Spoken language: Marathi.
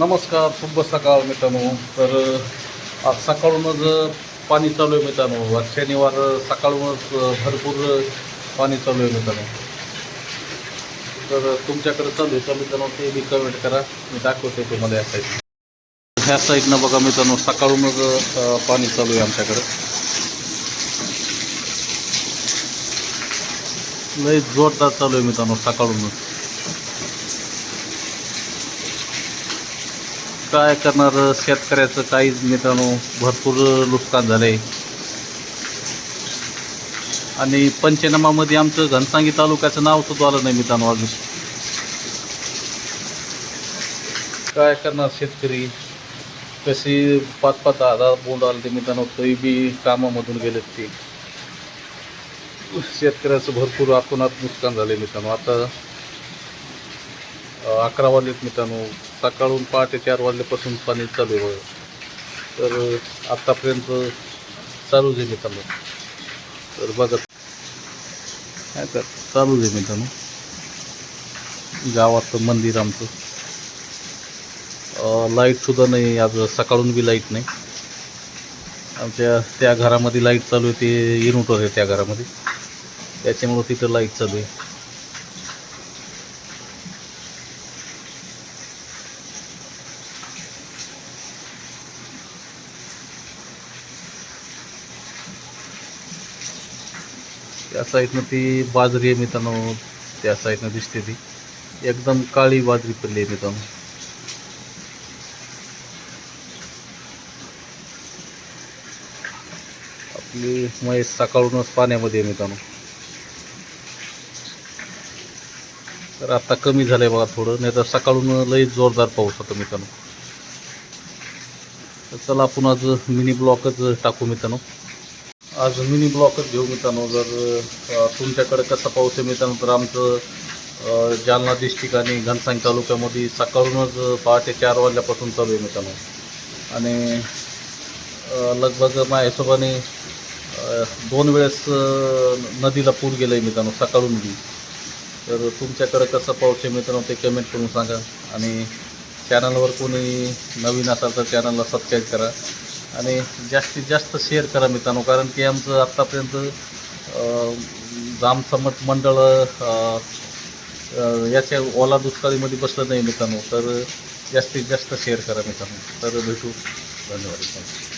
नमस्कार शुभ सकाळ मित्रांनो. तर आज सकाळूनच पाणी चालू आहे मित्रांनो. आज शनिवार सकाळूनच भरपूर पाणी चालू आहे मित्रांनो. तर तुमच्याकडे चालू आहे का मित्रांनो? ते मी कमेंट करा. मी दाखवते तुम्हाला या साईड ह्या साईडनं बघा मित्रांनो सकाळूनच पाणी चालू आहे आमच्याकडं. लय जोरदार चालू आहे मित्रांनो सकाळूनच. काय करणार? शेतकऱ्याचं काहीच मित्रांनो भरपूर नुकसान झालंय. आणि पंचनामामध्ये आमचं घनसांगी तालुक्याचं नाव सुद्धा आलं नाही मित्रांनो अजून. काय करणार शेतकरी? कशी पाच पाच दहा दहा बोंड आले ते मित्रांनो तरी बी कामामधून गेले ते. शेतकऱ्याचं भरपूर आतोनात नुकसान झाले मित्रांनो. आता अकरा वाजलेत मित्रांनो. सकाळून पहाटे चार वाजल्यापासून पाणी चालू आहे. बघा. तर आत्तापर्यंत चालूच आहे मित्रांनो. तर बघत काय तर चालूच आहे मित्रांनो. गावाचं मंदिर आमचं. लाईटसुद्धा नाही. आज सकाळून बी लाइट नाही. आमच्या त्या घरामध्ये लाइट चालू आहे. ते इन्व्हर्टर आहे त्या घरामध्ये. त्याच्यामुळं तिथं लाइट चालू आहे. त्या साईडनं ती बाजरी आहे मित्रांनो. त्या साईडनं दिसते ती. एकदम काळी बाजरी पडली आहे मित्रांनो. आपली म्हैस सकाळूनच पाण्यामध्ये आहे मित्रांनो. तर आता कमी झालंय बघा थोडं नाही तर सकाळून लई जोरदार पाऊस होता मित्रांनो. तर चला आपण आज मिनी ब्लॉकच टाकू मित्रांनो. आज मिनी ब्लॉकच घेऊ मित्रांनो. जर तुमच्याकडे कसा पाऊस आहे मित्रांनो तर आमचं जालना डिस्ट्रिक्ट आणि घनसांग तालुक्यामध्ये सकाळूनच पहाटे चार वाजल्यापासून चालू आहे मित्रांनो. आणि लगभग माझ्या हिशोबाने दोन वेळेस नदीला पूर गेलं आहे मित्रांनो सकाळून बी. तर तुमच्याकडे कसं पाऊस आहे मित्रांनो ते कमेंट करून सांगा. आणि चॅनलवर कोणी नवीन असाल तर चॅनलला सबस्क्राईब करा. आणि जास्तीत जास्त शेअर करा मित्रांनो कारण की आमचं आत्तापर्यंत जामसमट मंडळ याच्या ओला दुष्काळीमध्ये बसलं नाही मित्रांनो तर जास्तीत जास्त शेअर करा मित्रांनो. तर भेटू. धन्यवाद. मित्रांनो